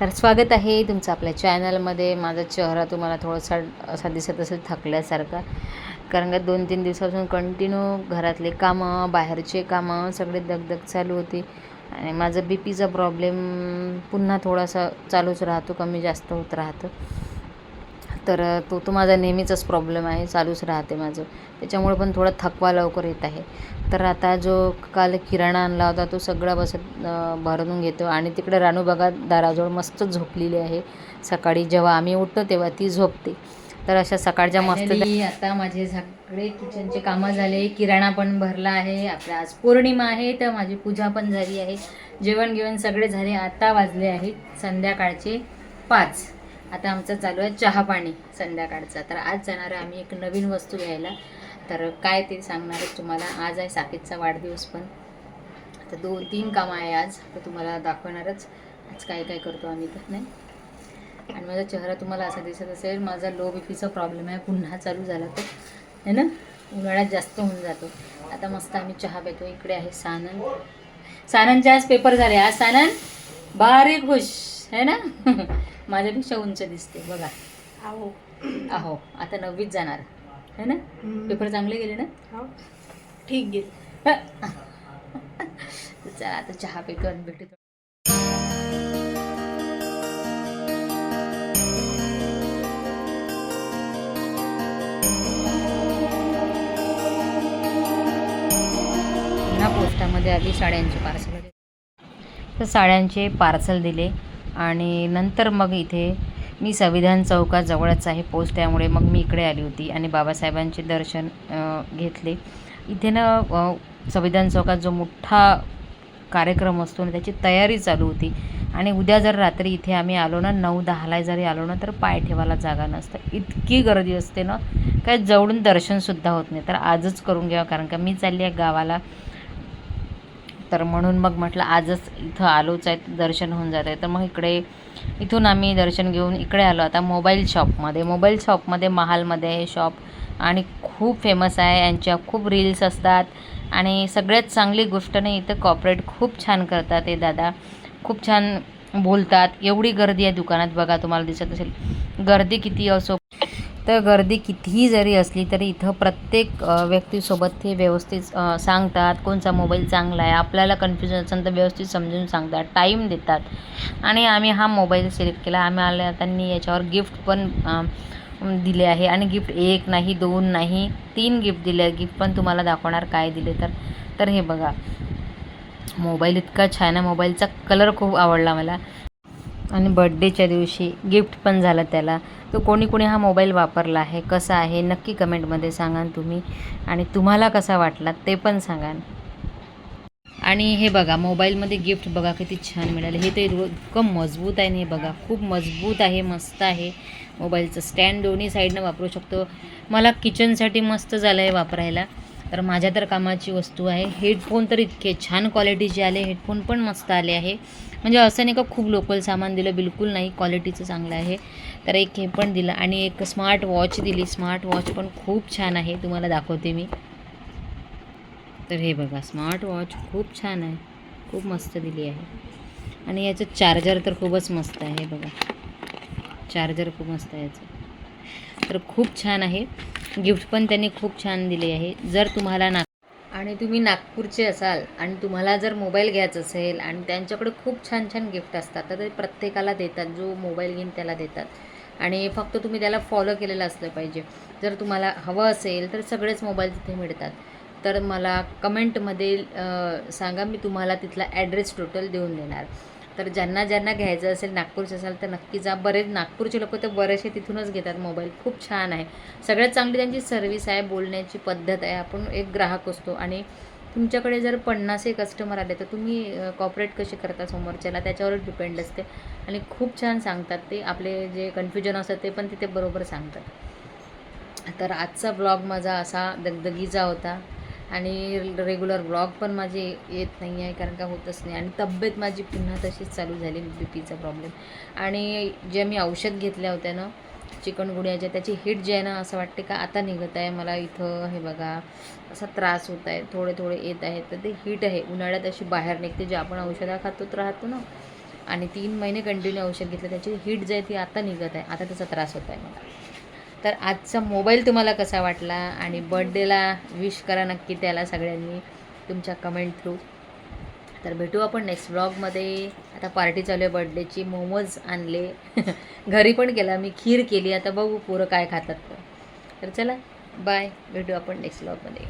तर स्वागत आहे तुमचं आपल्या चॅनलमध्ये. माझा चेहरा तुम्हाला थोडासा असा दिसत असेल थकल्यासारखा. कारण का दोन तीन दिवसापासून कंटिन्यू घरातले कामं बाहेरचे कामं सगळे दगदग चालू होती. आणि माझं बी पीचा प्रॉब्लेम पुन्हा थोडासा चालूच राहतो कमी जास्त होत राहतं. तर तो तो माझा नेहमीचाच प्रॉब्लेम आहे चालूच राहते माझं. त्याच्यामुळे पण थोडा थकवा लवकर येत आहे. तर आता जो काल किराणा आणला होता तो सगळा बसत भरून घेतो. आणि तिकडे रानू बघा दाराजवळ मस्त झोपलेली आहे. सकाळी जेव्हा आम्ही उठतो तेव्हा ती झोपते. तर अशा सकाळच्या मस्त आता माझे सगळे किचनचे कामं झाले. किराणा पण भरला आहे. आपल्या आज पौर्णिमा आहे तर माझी पूजा पण झाली आहे. जेवण घेऊन सगळे झाले. आता वाजले आहेत संध्याकाळचे पाच. आता आमचं चालू आहे चहा पाणी संध्याकाळचा. तर आज जाणार आहे आम्ही एक नवीन वस्तू घ्यायला. तर काय ते सांगणार आहे तुम्हाला? आज आहे साकेतचा वाढदिवस पण. तर दोन तीन कामं आहे आज तर तुम्हाला दाखवणारच. आज काय काय करतो आम्ही तर नाही? आणि माझा चेहरा तुम्हाला असा दिसत असेल माझा लो बी पीचा प्रॉब्लेम आहे पुन्हा चालू झाला तर है ना? उन्हाळ्यात जास्त होऊन जातो. आता मस्त आम्ही चहा पितो. इकडे आहे सानन. साननचे आज पेपर झाले. आज सानन बारीक खुश है ना? माझ्यापेक्षा उंच दिसते. बघा. आहो. अहो आता नववीत जाणार. है ना? पेपर चांगले गेले ना? हो. ठीक गेल चला आता चहा पितो आणि भेटू पोस्टामध्ये आधी साड्यांचे पार्सल तर साड्यांचे पार्सल दिले आणि नंतर मग इथे मी संविधान चौकाजवळच आहे पोस्ट त्यामुळे मग मी इकडे आली होती आणि बाबासाहेबांचे दर्शन घेतले. इथे ना संविधान चौकात जो मोठा कार्यक्रम असतो ना त्याची तयारी चालू होती. आणि उद्या जर रात्री इथे आम्ही आलो ना नऊ दहाला जरी आलो ना तर पाय ठेवायला जागा नसतं. इतकी गर्दी असते ना काय जवळून दर्शनसुद्धा होत नाही. तर आजच करून घ्यावं कारण का मी चालली आहे गावाला. तर म्हणून मग म्हटलं आजच इथं आलोच आहे दर्शन होऊन जात आहे. तर मग इकडे इथून आम्ही दर्शन घेऊन इकडे आलो. आता मोबाईल शॉपमध्ये मोबाईल शॉपमध्ये महालमध्ये हे शॉप आणि खूप फेमस आहे. यांच्या खूप रील्स असतात. आणि सगळ्यात चांगली गोष्ट नाही इथं कॉपरेट खूप छान करतात हे दादा. खूप छान बोलतात. एवढी गर्दी आहे दुकानात बघा तुम्हाला दिसत असेल. गर्दी किती असो तर गर्दी कितीही जरी असली तरी इथं प्रत्येक व्यक्तीसोबत ते व्यवस्थित सांगतात. कोणचा मोबाईल चांगला आहे? आपल्याला कन्फ्युजन असेल तर व्यवस्थित समजून सांगतात. टाईम देतात. आणि आम्ही हा मोबाईल सिलेक्ट केला. आम्ही आल्या त्यांनी याच्यावर गिफ्ट पण दिले आहे. आणि गिफ्ट एक नाही दोन नाही तीन गिफ्ट दिले गिफ्ट पण तुम्हाला दाखवणार काय दिले तर. तर हे बघा. मोबाईल इतका छान आहे. मोबाईलचा कलर खूप आवडला मला. आणि बड्डेच्या दिवशी गिफ्ट पण झालं त्याला. तर कोणी कोणी हा मोबाईल वापरला आहे कसा आहे नक्की कमेंटमध्ये सांगा तुम्ही. आणि तुम्हाला कसा वाटला ते पण सांगा आणि हे बघा मोबाईलमध्ये गिफ्ट बघा किती छान मिळालं. हे तर इतकं मजबूत आहे आणि हे बघा खूप मजबूत आहे मस्त आहे. मोबाईलचं स्टँड दोन्ही साईडनं वापरू शकतो. मला किचनसाठी मस्त झालं आहे वापरायला. तर माझ्या तर कामाची वस्तू आहे. हेडफोन तर इतके छान क्वालिटीचे आले हेडफोन पण मस्त आले आहे. म्हणजे असं नाही का खूप लोकल सामान दिलं बिलकुल नाही. क्वालिटीचं चांगलं आहे. तर एक हे पण दिलं आणि एक स्मार्ट वॉच दिली. स्मार्ट वॉच पण खूप छान आहे. तुम्हाला दाखवते मी. तर हे बघा स्मार्ट वॉच खूप छान आहे. खूप मस्त दिली आहे. आणि याचं चार्जर तर खूपच मस्त आहे. हे बघा. चार्जर खूप मस्त आहे याचं. तर खूप छान आहे. गिफ्ट पण त्यांनी खूप छान दिले आहे. जर तुम्हाला ना आणि तुम्ही नागपूरचे असाल आणि तुम्हाला जर मोबाईल घ्यायचा असेल आणि त्यांच्याकडे खूप छान छान गिफ्ट असतात तर ते प्रत्येकाला देतात जो मोबाईल घेईन त्याला देतात. आणि फक्त तुम्ही त्याला फॉलो केलेलं असलं पाहिजे. जर तुम्हाला हवं असेल तर सगळेच मोबाईल तिथे मिळतात. तर मला कमेंटमध्ये सांगा मी तुम्हाला तिथला ॲड्रेस टोटल देऊन देणार. तर ज्यांना ज्यांना घ्यायचं असेल नागपूरचं असाल तर नक्की जा. बरेच नागपूरचे लोक तर बरेचसे तिथूनच घेतात मोबाईल. खूप छान आहे. सगळ्यात चांगली त्यांची सर्व्हिस आहे बोलण्याची पद्धत आहे. आपण एक ग्राहक असतो आणि तुमच्याकडे जर पन्नास एक कस्टमर आले तर तुम्ही कॉपरेट कसे करता समोरच्याला? त्याच्यावर डिपेंड असते. आणि खूप छान सांगतात ते. आपले जे कन्फ्युजन असतं ते पण तिथे बरोबर सांगतात. तर आजचा ब्लॉग माझा असा दगदगीचा होता. आणि रेग्युलर ब्लॉग पण माझे येत नाही आहे कारण का होतच नाही. आणि तब्येत माझी पुन्हा तशीच चालू झाली बी पीचा प्रॉब्लेम आणि जे मी औषध घेतल्या होत्या ना चिकनगुन्याच्या त्याची हिट जे आहे ना असं वाटते का आता निघत आहे. मला इथं हे बघा असा त्रास होत आहे थोडे थोडे येत आहे तर ते हिट आहे. उन्हाळ्यात अशी बाहेर निघते जे आपण औषधा खातो राहतो ना. आणि तीन महिने कंटिन्यू औषध घेतलं त्याची हिट जे आहे ती आता निघत आहे. आता त्याचा त्रास होत आहे मला. तर आजचा मोबाईल तुम्हाला कसा वाटला आणि बर्थडेला विश करा नक्की त्याला सगळ्यांनी तुमच्या कमेंट थ्रू तर भेटू आपण नेक्स्ट ब्लॉगमध्ये आता पार्टी चालू आहे बर्थडेची मोमोज आणले. घरी पण केला. मी खीर केली. आता बघू पोरं काय खातात. तर. तर चला बाय भेटू आपण नेक्स्ट ब्लॉगमध्ये